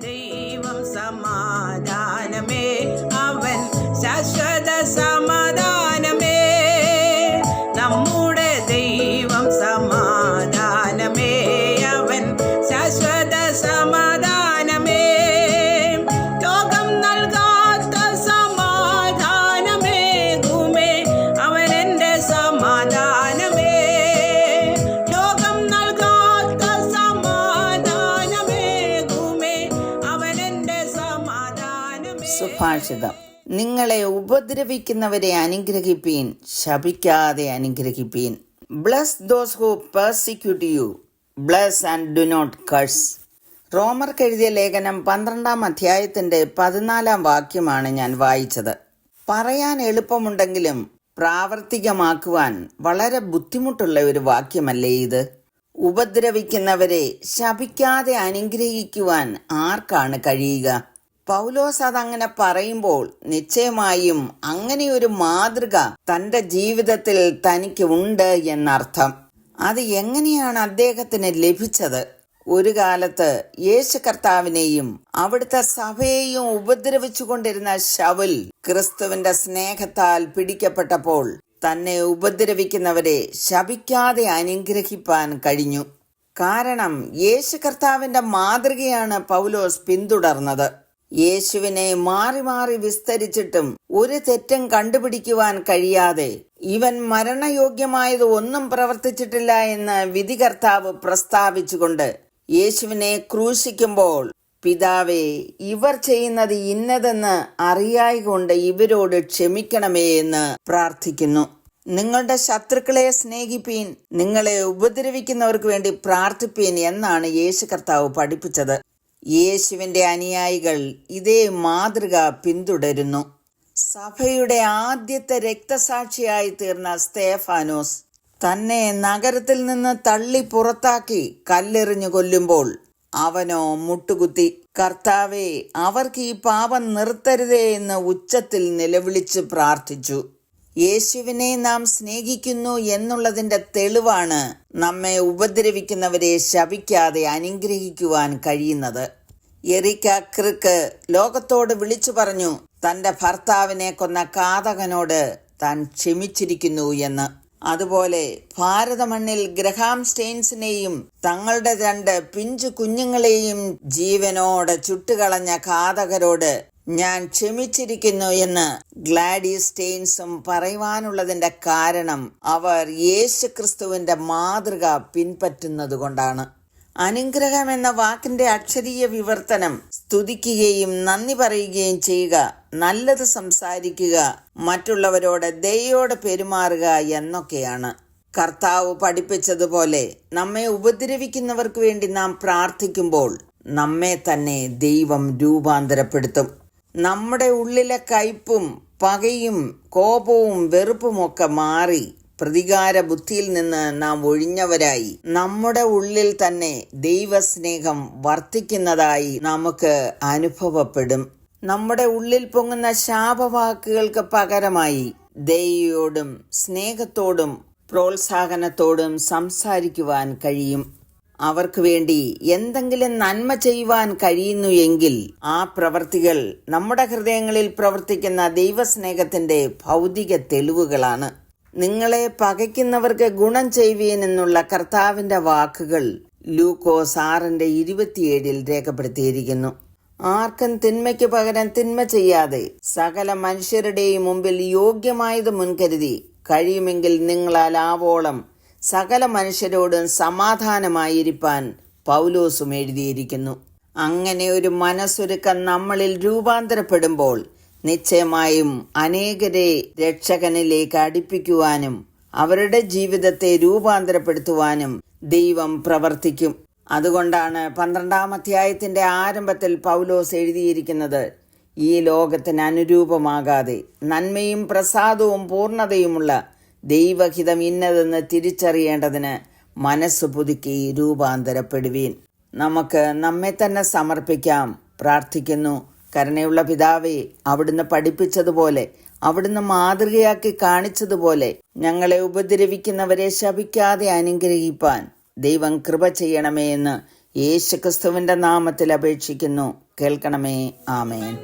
தெய்வம் சமாதானமே அவன் சச സുഭാഷിതം. നിങ്ങളെ ഉപദ്രവിക്കുന്നവരെ അനുഗ്രഹിപ്പീൻ ശപിക്കാതെ അനുഗ്രഹിപ്പീൻ. Bless those who persecute you bless and do not curse റോമർക്ക് എഴുതിയ ലേഖനം പന്ത്രണ്ടാം അധ്യായത്തിന്റെ പതിനാലാം വാക്യമാണ് ഞാൻ വായിച്ചത്. പറയാൻ എളുപ്പമുണ്ടെങ്കിലും പ്രാവർത്തികമാക്കുവാൻ വളരെ ബുദ്ധിമുട്ടുള്ള ഒരു വാക്യമല്ലേ ഇത്? ഉപദ്രവിക്കുന്നവരെ ശപിക്കാതെ അനുഗ്രഹിക്കുവാൻ ആർക്കാണ് കഴിയുക? പൗലോസ് അതങ്ങനെ പറയുമ്പോൾ നിശ്ചയമായും അങ്ങനെ ഒരു മാതൃക തന്റെ ജീവിതത്തിൽ തനിക്ക് ഉണ്ട് എന്നർത്ഥം. അത് എങ്ങനെയാണ് അദ്ദേഹത്തിന് ലഭിച്ചത്? ഒരു കാലത്ത് യേശു കർത്താവിനെയും അവിടുത്തെ സഭയെയും ഉപദ്രവിച്ചുകൊണ്ടിരുന്ന ശവൽ ക്രിസ്തുവിന്റെ സ്നേഹത്താൽ പിടിക്കപ്പെട്ടപ്പോൾ തന്നെ ഉപദ്രവിക്കുന്നവരെ ശപിക്കാതെ അനുഗ്രഹിപ്പാൻ കഴിഞ്ഞു. കാരണം യേശു കർത്താവിന്റെ മാതൃകയാണ് പൗലോസ് പിന്തുടർന്നത്. യേശുവിനെ മാറി മാറി വിസ്തരിച്ചിട്ടും ഒരു തെറ്റും കണ്ടുപിടിക്കുവാൻ കഴിയാതെ ഇവൻ മരണയോഗ്യമായത് ഒന്നും പ്രവർത്തിച്ചിട്ടില്ല എന്ന് വിധികർത്താവ് പ്രസ്താവിച്ചുകൊണ്ട് യേശുവിനെ ക്രൂശിക്കുമ്പോൾ പിതാവേ ഇവർ ചെയ്യുന്നത് ഇന്നതെന്ന് അറിയായികൊണ്ട് ഇവരോട് ക്ഷമിക്കണമേ എന്ന് പ്രാർത്ഥിക്കുന്നു. നിങ്ങളുടെ ശത്രുക്കളെ സ്നേഹിപ്പീൻ നിങ്ങളെ ഉപദ്രവിക്കുന്നവർക്ക് വേണ്ടി പ്രാർത്ഥിപ്പീൻ എന്നാണ് യേശു കർത്താവ് പഠിപ്പിച്ചത്. യേശുവിന്റെ അനുയായികൾ ഇതേ മാതൃക പിന്തുടരുന്നു. സഭയുടെ ആദ്യത്തെ രക്തസാക്ഷിയായി തീർന്ന സ്തേഫാനോസ് തന്നെ നഗരത്തിൽ നിന്ന് തള്ളി പുറത്താക്കി കല്ലെറിഞ്ഞു കൊല്ലുമ്പോൾ അവനോ മുട്ടുകുത്തി കർത്താവെ അവർക്ക് ഈ പാപം നിർത്തരുതേ എന്ന് ഉച്ചത്തിൽ നിലവിളിച്ച് പ്രാർത്ഥിച്ചു. യേശുവിനെ നാം സ്നേഹിക്കുന്നു എന്നുള്ളതിന്റെ തെളിവാണ് നമ്മെ ഉപദ്രവിക്കുന്നവരെ ശവിക്കാതെ അനുഗ്രഹിക്കുവാൻ കഴിയുന്നത്. എറിക്ക ക്രിക്ക് ലോകത്തോട് വിളിച്ചു പറഞ്ഞു തന്റെ ഭർത്താവിനെ കൊന്ന കാതകനോട് താൻ ക്ഷമിച്ചിരിക്കുന്നു എന്ന്. അതുപോലെ ഭാരതമണ്ണിൽ ഗ്രഹാം സ്റ്റെയിൻസിനെയും തങ്ങളുടെ രണ്ട് പിഞ്ചു കുഞ്ഞുങ്ങളെയും ജീവനോടെ ചുട്ടുകളഞ്ഞ ഘാതകരോട് ഞാൻ ക്ഷമിച്ചിരിക്കുന്നു എന്ന് ഗ്ലാഡി സ്റ്റെയിൻസും പറയുവാനുള്ളതിന്റെ കാരണം അവർ യേശു ക്രിസ്തുവിന്റെ മാതൃക പിൻപറ്റുന്നതുകൊണ്ടാണ് അനുഗ്രഹം എന്ന വാക്കിന്റെ അക്ഷരീയ വിവർത്തനം സ്തുതിക്കുകയും നന്ദി പറയുകയും ചെയ്യുക നല്ലത് സംസാരിക്കുക മറ്റുള്ളവരോട് ദയോടെ പെരുമാറുക എന്നൊക്കെയാണ്. കർത്താവ് പഠിപ്പിച്ചതുപോലെ നമ്മെ ഉപദ്രവിക്കുന്നവർക്ക് വേണ്ടി നാം പ്രാർത്ഥിക്കുമ്പോൾ നമ്മെ തന്നെ ദൈവം രൂപാന്തരപ്പെടുത്തും. നമ്മുടെ ഉള്ളിലെ കയ്പും പകയും കോപവും വെറുപ്പുമൊക്കെ മാറി പ്രതികാര ബുദ്ധിയിൽ നിന്ന് നാം ഒഴിഞ്ഞവരായി നമ്മുടെ ഉള്ളിൽ തന്നെ ദൈവസ്നേഹം വർദ്ധിക്കുന്നതായി നമുക്ക് അനുഭവപ്പെടും. നമ്മുടെ ഉള്ളിൽ പൊങ്ങുന്ന ശാപവാക്കുകൾക്ക് പകരമായി ദയോടും സ്നേഹത്തോടും പ്രോത്സാഹനത്തോടും സംസാരിക്കുവാൻ കഴിയും. അവർക്ക് വേണ്ടി എന്തെങ്കിലും നന്മ ചെയ്യുവാൻ കഴിയുന്നു എങ്കിൽ ആ പ്രവർത്തികൾ നമ്മുടെ ഹൃദയങ്ങളിൽ പ്രവർത്തിക്കുന്ന ദൈവസ്നേഹത്തിന്റെ ഭൗതിക തെളിവുകളാണ്. നിങ്ങളെ പകയ്ക്കുന്നവർക്ക് ഗുണം ചെയ്യുവീൻ എന്നുള്ള കർത്താവിന്റെ വാക്കുകൾ ലൂക്കോസ് ആറിന്റെ ഇരുപത്തിയേഴിൽ രേഖപ്പെടുത്തിയിരിക്കുന്നു. ആർക്കും തിന്മയ്ക്ക് പകരം തിന്മ ചെയ്യാതെ സകല മനുഷ്യരുടെയും മുമ്പിൽ യോഗ്യമായത് മുൻകരുതി കഴിയുമെങ്കിൽ നിങ്ങളാൽ ആവോളം സകല മനുഷ്യരോടും സമാധാനമായിരിക്കാൻ പൗലോസും എഴുതിയിരിക്കുന്നു. അങ്ങനെ ഒരു മനസ്സൊരുക്കം നമ്മളിൽ രൂപാന്തരപ്പെടുമ്പോൾ നിശ്ചയമായും അനേകരെ രക്ഷകനിലേക്ക് അടുപ്പിക്കുവാനും അവരുടെ ജീവിതത്തെ രൂപാന്തരപ്പെടുത്തുവാനും ദൈവം പ്രവർത്തിക്കും. അതുകൊണ്ടാണ് പന്ത്രണ്ടാം അധ്യായത്തിന്റെ ആരംഭത്തിൽ പൗലോസ് എഴുതിയിരിക്കുന്നത് ഈ ലോകത്തിന് അനുരൂപമാകാതെ നന്മയും പ്രസാദവും പൂർണതയുമുള്ള ദൈവഹിതം ഇന്നതെന്ന് തിരിച്ചറിയേണ്ടതിന് മനസ്സ് പുതുക്കി രൂപാന്തരപ്പെടുവീൻ. നമുക്ക് നമ്മെ തന്നെ സമർപ്പിക്കാം. പ്രാർത്ഥിക്കുന്നു. കരുണയുള്ള പിതാവേ അവിടുന്ന് പഠിപ്പിച്ചതുപോലെ അവിടുന്ന് മാതൃകയാക്കി കാണിച്ചതുപോലെ ഞങ്ങളെ ഉപദ്രവിക്കുന്നവരെ ശപിക്കാതെ അനുഗ്രഹിപ്പാൻ ദൈവം കൃപ ചെയ്യണമേ എന്ന് യേശുക്രിസ്തുവിന്റെ നാമത്തിൽ അപേക്ഷിക്കുന്നു. കേൾക്കണമേ. ആമേൻ.